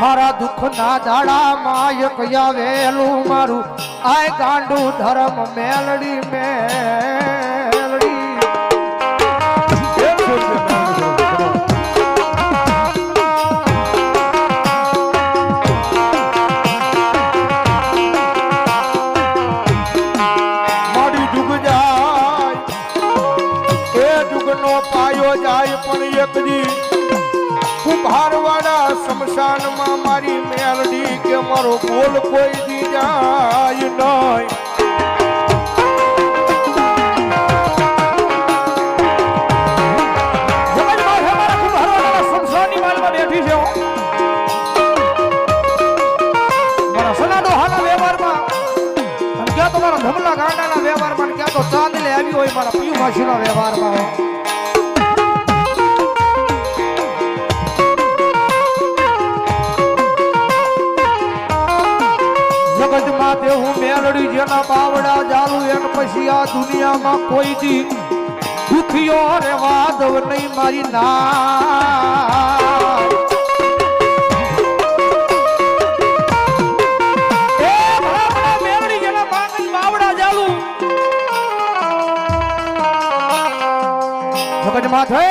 મારા દુઃખ ના દાડા માય કયા વેલું મારું. આય ગાંડું ધર્મ મેલડી મેલડી મેલડી કે મારો બોલ કોઈ દી દુનિયામાં કોઈ દી દુખિયો રે વાદવ નહીં મારી ના માથે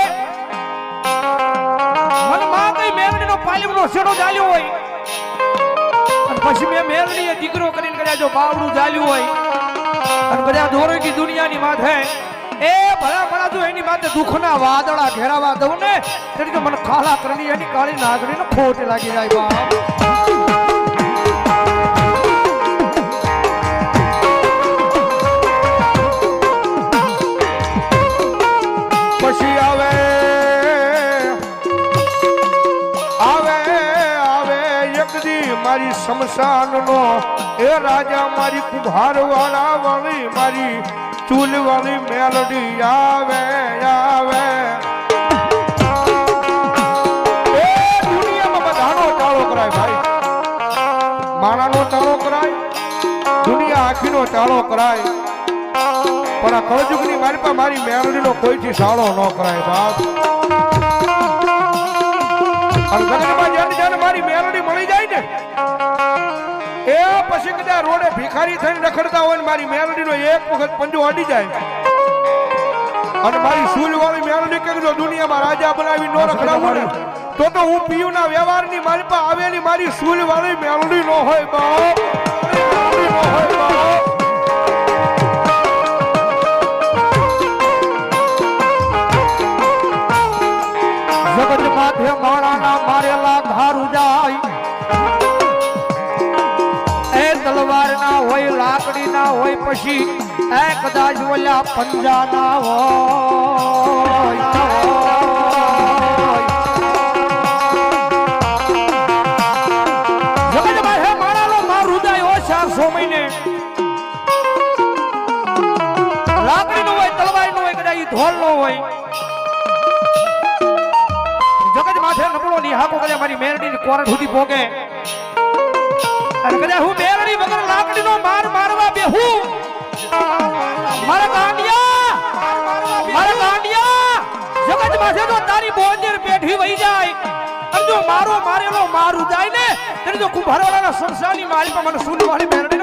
મનમાં જાલ્યો હોય? પછી મેં મેલડીએ દીકરો કરીને કર્યા જો બાવડું ચાલ્યું હોય અને કદાચ દોરકી દુનિયાની માથે એ ભલા ભલા જો એની માથે દુઃખના વાદળા ઘેરાવા દઉં ને તેની તો મને ખાલા કરણી એની કાળી નાગણીનો ખોટ લાગી જાય બાપ. મારી શમશાનનો એ રાજા મારી કુભાર વાળા વાળી મારી ચૂલ વાળી મેલડી આવે આવે. માણાનો ચાળો કરાય, દુનિયા આખીનો ચાળો કરાય. પણ આ મારી પાસે મારી મેલડીનો કોઈથી સાળો ન કરાય બાપ. અને ગગનમાં જ્યારે મારી મેલડી મળી જાય ને પછી કદાચ રોડે ભિખારી થઈને રખડતા હોય ને મારી મેલડીનો એક વખત પંજો અડી જાય. અને મારી સૂલવાળી મેલડી કે જો દુનિયામાં રાજા બનાવી નો રખડાવું ને તો તો હું પીયુના વ્યવહારની મારી પાસે આવેલી મારી સૂલવાળી મેલડી નો હોય બાપ. હોય. કદાચ ઈ ઢોલ નો હોય જગત માથે નબળો નિહાકો કદાચ મારી મેરડી ની કોરડ સુધી ભોગે અને કદાચ હું મેરડી વગર લાકડી નો માર મારવા બેહું. મારા ગાંડિયા! મારા ગાંડિયા! જગત માથે તો તારી બોંજર પેઠી વહી જાય. અને જો મારો મારેલો મારું જાય ને, તેને જો કુંભારવાળાના સંસારની મારી મને સુનવાળી મેરડી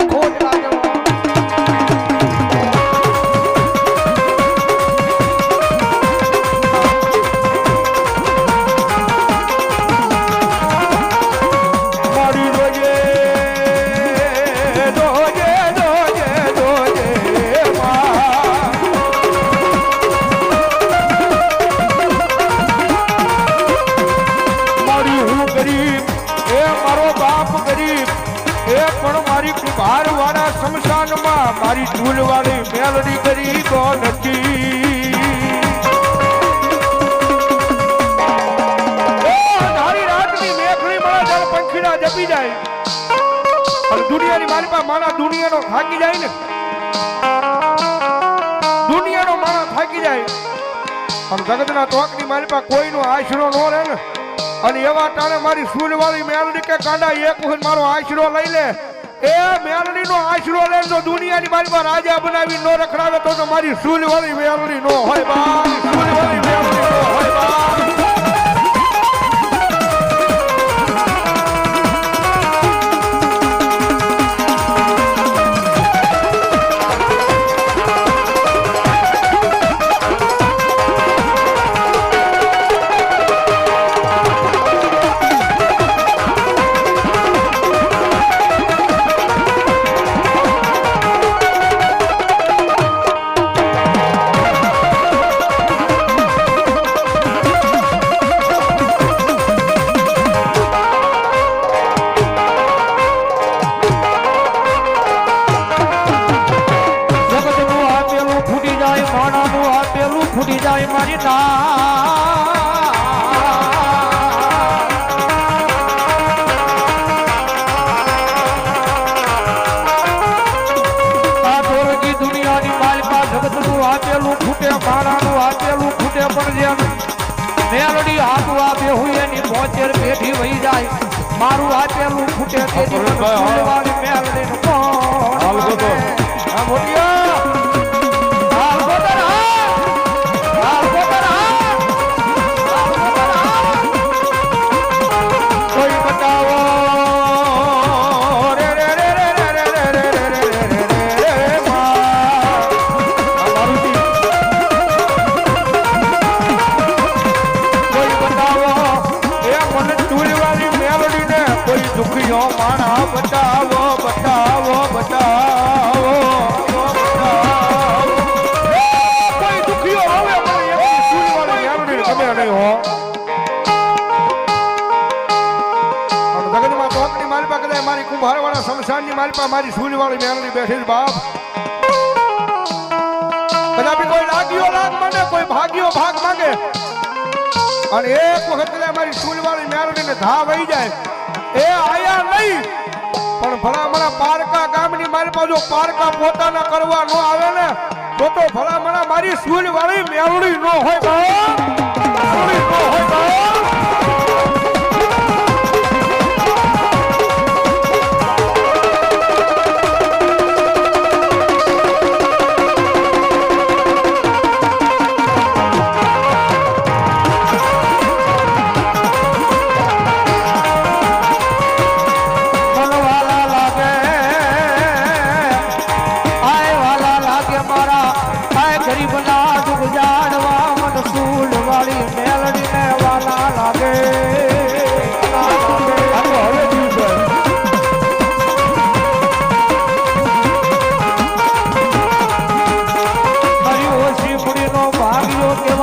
જપી જાય. અને દુનિયાની મારી પાસે માણસ દુનિયાનો થાકી જાય ને. દુનિયાનો માણસ થાકી જાય. અને જગતના તોકની મારી પાસે કોઈનો આશરો ન રહે ને. અને એવા ટાણે મારી સૂલવાળી મેલડી કે કાંડા એક વખત મારો આશરો લઈ લે. એ મેલડી નો આશરો લે તો દુનિયાની મારી પાસે રાજા બનાવી ન રખડાવે તો મારી સૂલવાળી મેલડી નો હોય. બા સૂલવાળી પેલું ફૂટી જાય મારી ના. ફૂટે પણ જેમ મેલડી હાથું આપે એની બોતેર પેઢી વહી જાય. મારું આપેલું ફૂટે તેથી જગતમાં માલપા કદાચ મારી કુંભારવાળા શમશાનની માલપા મારી સૂલવાળી મેલડી બેઠી બાપ કદાપી કોઈ લાગ્યો લાગ માંગે કોઈ ભાગ્યો ભાગ માંગે અને એક વખત કદાચ મારી સૂલવાળી ને ધા વહી જાય, એ આયા નહીં પણ ભલામણા પારકા ગામની માલપા જો પારકા પોતાના કરવા ન આવે ને, તો તો ભલામણા મારી સૂલવાળી મેલડી ન હોય, બાપ. ન હોય.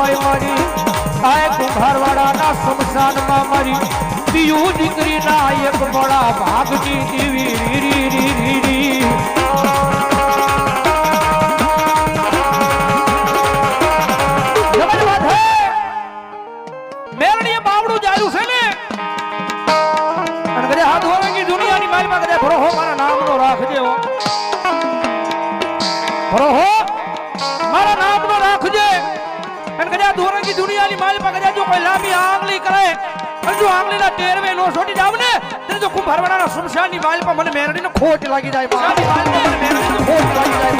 જોયોની આ કુંભારવાડાના સ્મશાનમાં મરી. દીયું દીકરીના એક ભોળા ભાગની કોઈ લાંબી આંગળી કરે. જો આંગળીના ટેરવે નો છોડી જાવ ને તે જો ખૂબ સુમશાનની વાલ પર મને મેરડીને ખોટ લાગી જાય મારી વાલ પર મને મેરડીને ખોટ લાગી જાય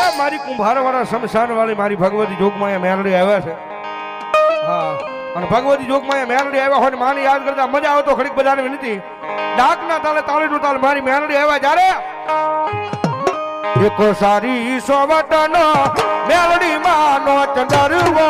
એ મારી કુંભારવાળા શમશાન વાળી મારી ભગવતી જોગમાં એ આવ્યા છે. હા. અને ભગવતી જોગમાં એ આવ્યા હોય માને યાદ કરતા મજા આવે તો ખડીક બધાને વિનંતી. ડાકના તાલે તાળીનું તાલ મારી મેલડી આવ્યા જ્યારે એક સારી સોવટનો મેલડી માનો ચંદરવો.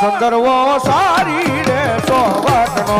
સંદર્ભો સારી રે સોવટનો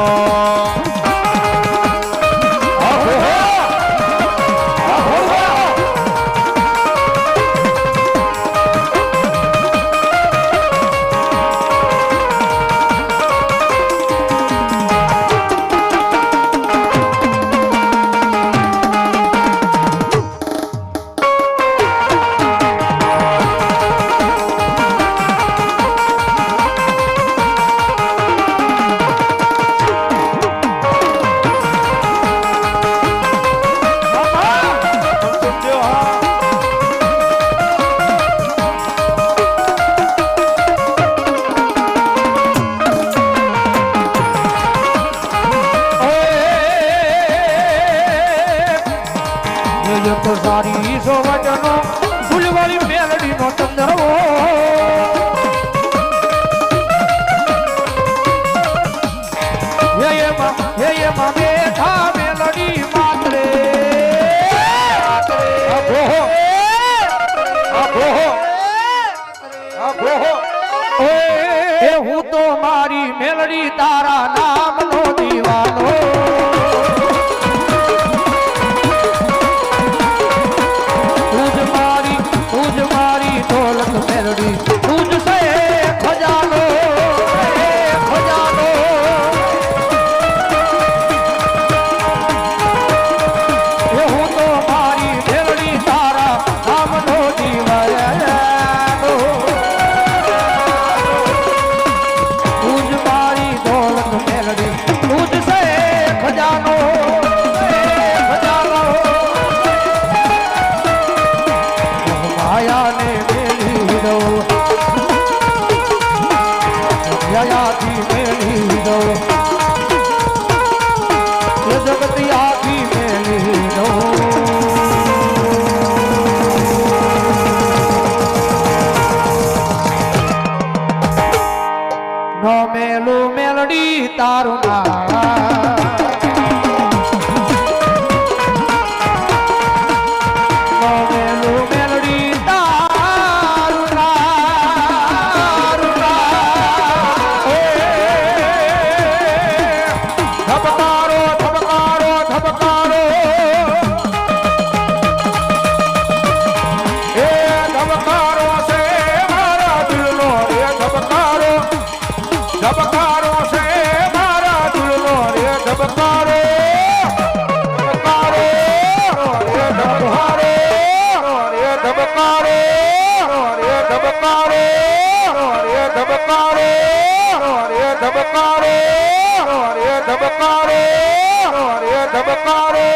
ધબકારો!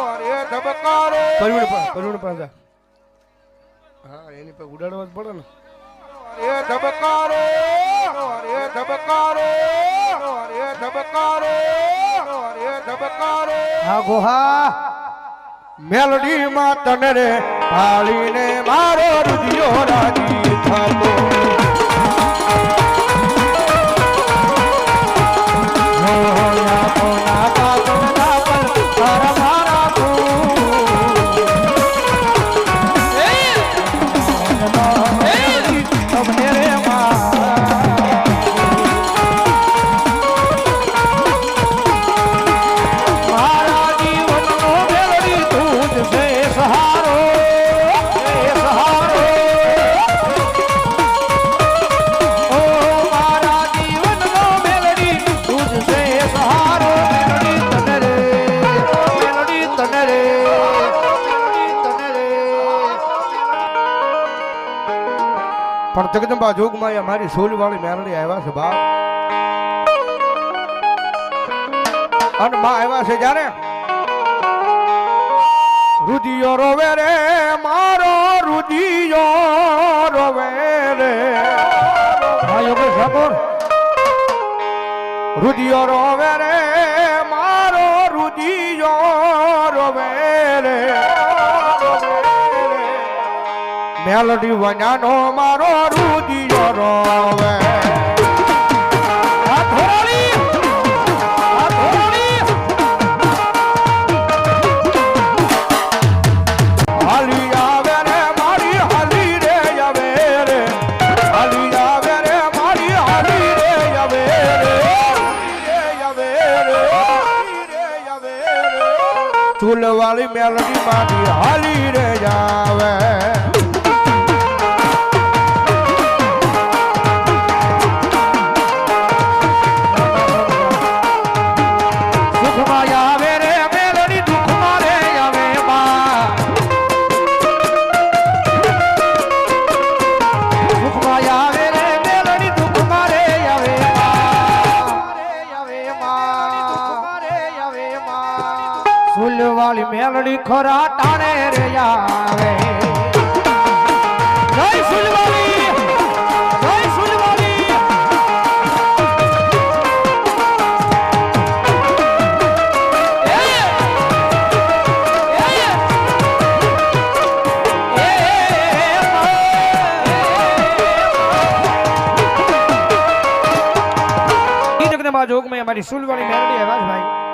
અરે ધબકારો! કરુણ પા કરુણ પા હા એની પર ઉડાડવા જ પડે ને. અરે ધબકારો! અરે ધબકારો! અરે ધબકારો! અરે ધબકારો! હા ગોહા. મેલડી માં તને રે ભાળીને મારો રુધિયો રાજી થતો પણ જગદંબા જોગમાં અમારી સોલવાળી મેરડી આવ્યા છે બાપ. અને માં આવ્યા છે જ્યારે? રુદિયો રોવે રે મારો રુદિયો રોવે રે. યોગેશ રુદિયો રોવે રે સુધી જો રોવે રે મેલડી વન્યાનો મારો રુદિયો રોવે અંબા જોગમાં અમારી સુલવાણી મેરડી હવાજ ભાઈ.